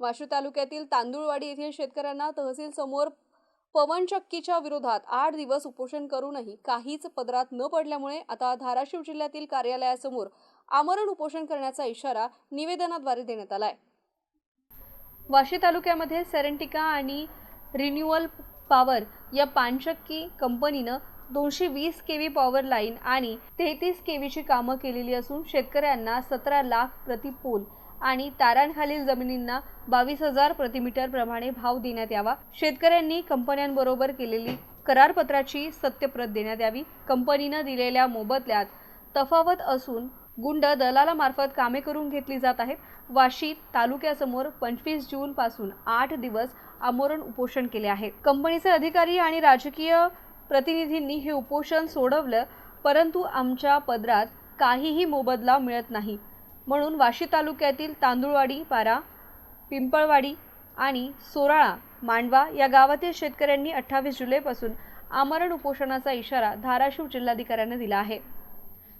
वाशी तालुक्यातील तांदूळवाडी येथील शेतकऱ्यांना तहसील समोर पवनचक्कीच्या विरोधात आठ दिवस उपोषण करूनही काहीच पदरात न पडल्यामुळे आता धाराशिव जिल्ह्यातील कार्यालयासमोर आमरण उपोषण करण्याचा इशारा निवेदनाद्वारे देण्यात आलाय. वाशी तालुक्यामध्ये सेरेंटिका आणि रिन्युअल पॉवर या पानचक्की कंपनीनं दोनशे वीस के व्ही पॉवर लाईन आणि तेहतीस के व्हीची कामं केलेली असून शेतकऱ्यांना सतरा लाख प्रतिपोल आणि तारांखालील जमिनींना बावीस हजार प्रतिमीटर प्रमाणे भाव देण्यात यावा. शेतकऱ्यांनी कंपन्यांबरोबर केलेली करारपत्राची सत्यप्रत देण्यात यावी. कंपनीनं दिलेल्या मोबदल्यात तफावत असून गुंड दलालामार्फत कामे करून घेतली जात आहेत. वाशी तालुक्यासमोर पंचवीस जून पासून आठ दिवस आमरण उपोषण केले आहे. कंपनीचे अधिकारी आणि राजकीय प्रतिनिधींनी हे उपोषण सोडवलं परंतु आमच्या पदरात काहीही मोबदला मिळत नाही. म्हणून वाशी तालुक्यातील तांदूळवाडी पारा पिंपळवाडी आणि सोराळा मांडवा या गावातील शेतकऱ्यांनी अठ्ठावीस जुलैपासून आमरण उपोषणाचा इशारा धाराशिव जिल्हाधिकाऱ्यांना दिला आहे.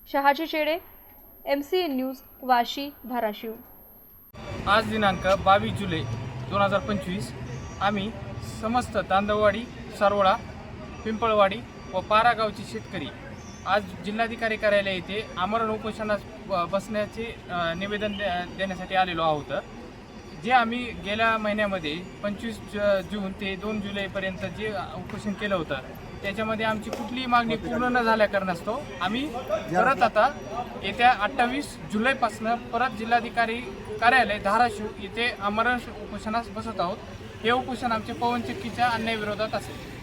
Shahaji Chede M C N news Vashi Dharashiv. आज दिनांक बावीस जुलै दोन हजार पंचवीस आम्ही समस्त तांदळवाडी सारोळा पिंपळवाडी व पारा गावचे शेतकरी आज जिल्हाधिकारी कार्यालय येथे आमरण उपोषणास ब- बसण्याचे निवेदन दे- देण्यासाठी आलेलो आहोत. जे आम्ही गेल्या महिन्यामध्ये पंचवीस जून ते दोन जुलैपर्यंत जे उपोषण केलं होतं त्याच्यामध्ये आमची कुठलीही मागणी पूर्ण न झाल्या कारणास्तव आम्ही परत आता येत्या अठ्ठावीस जुलैपासून परत जिल्हाधिकारी कार्यालय धाराशिव येथे आमरण उपोषणास बसत आहोत. हे उपोषण आमचे पवनचक्कीच्या अन्यायविरोधात असेल.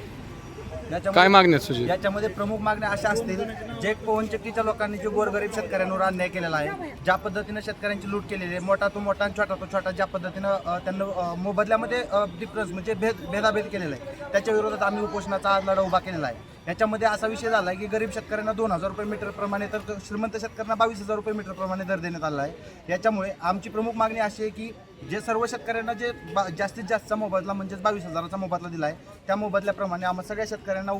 काय मागण्या आहेत सुजित? याच्यामध्ये प्रमुख मागण्या अशा असतील जे पवनचक्कीच्या लोकांनी जे गोरगरीब शेतकऱ्यांवर अन्याय केलेला आहे ज्या पद्धतीनं शेतकऱ्यांची लूट केलेली आहे मोठा तो मोठा आणि छोटा तो छोटा ज्या पद्धतीनं अ, त्यांना अ, मोबदल्यामध्ये डिफरन्स म्हणजे भेद भेदाभेद केलेला आहे त्याच्या विरोधात आम्ही उपोषणाचा आज लढा उभा केलेला आहे. याच्यामध्ये असा विषय झाला आहे की गरीब शेतकऱ्यांना दोन हजार रुपये मीटर प्रमाणे तर श्रीमंत शेतकऱ्यांना बावीस हजार रुपये मीटर प्रमाणे दर देण्यात आला आहे. याच्यामुळे आमची प्रमुख मागणी अशी आहे की जे सर्व शेतकऱ्यांना जे बा- जास्तीत जास्तचा मोबदला म्हणजेच बावीस हजाराचा मोबदला दिला आहे त्या मोबदल्याप्रमाणे आम्हाला सगळ्या शेतकऱ्यांना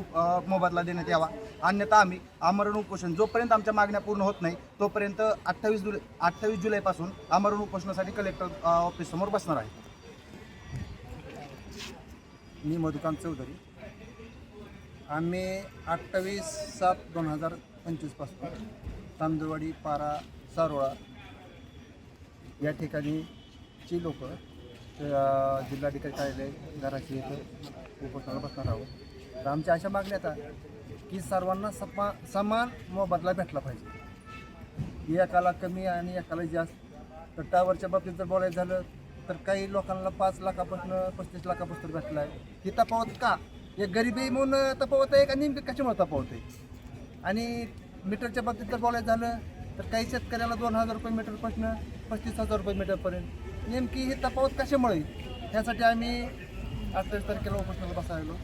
मोबदला देण्यात यावा. अन्यथा आम्ही आमरण उपोषण जोपर्यंत आमच्या मागण्या पूर्ण होत नाही तोपर्यंत अठ्ठावीस जुलै अठ्ठावीस जुलैपासून आमरण उपोषणासाठी कलेक्टर ऑफिससमोर बसणार आहे. मी मधुकांत चौधरी. आम्ही अठ्ठावीस सात दोन हजार पंचवीसपासून तांदूळवाडी पारा सारोळा या ठिकाणीची लोक जिल्हाधिकारी कार्यालय घराची इथं उपोषणाला बसणार आहोत. तर आमच्या अशा मागण्या आता की सर्वांना समा समान मोबदला भेटला पाहिजे. एकाला कमी आणि एकाला जास्त. तर टावरच्या बाबतीत जर बोलायचं झालं तर काही लोकांना पाच लाखापासून पस्तीस लाखापासून भेटला आहे ही तपावत का? एक गरिबी म्हणून तफावत आहे का? नेमकी कशामुळे तपवत आहे? आणि मीटरच्या बाबतीत जर बोलायचं झालं तर काही शेतकऱ्याला दोन हजार रुपये मीटरपासून पस्तीस हजार रुपये मीटरपर्यंत नेमकी ही तफावत कशामुळे ह्यासाठी आम्ही अठ्ठावीस तारखेला उपोषणाला बसायलो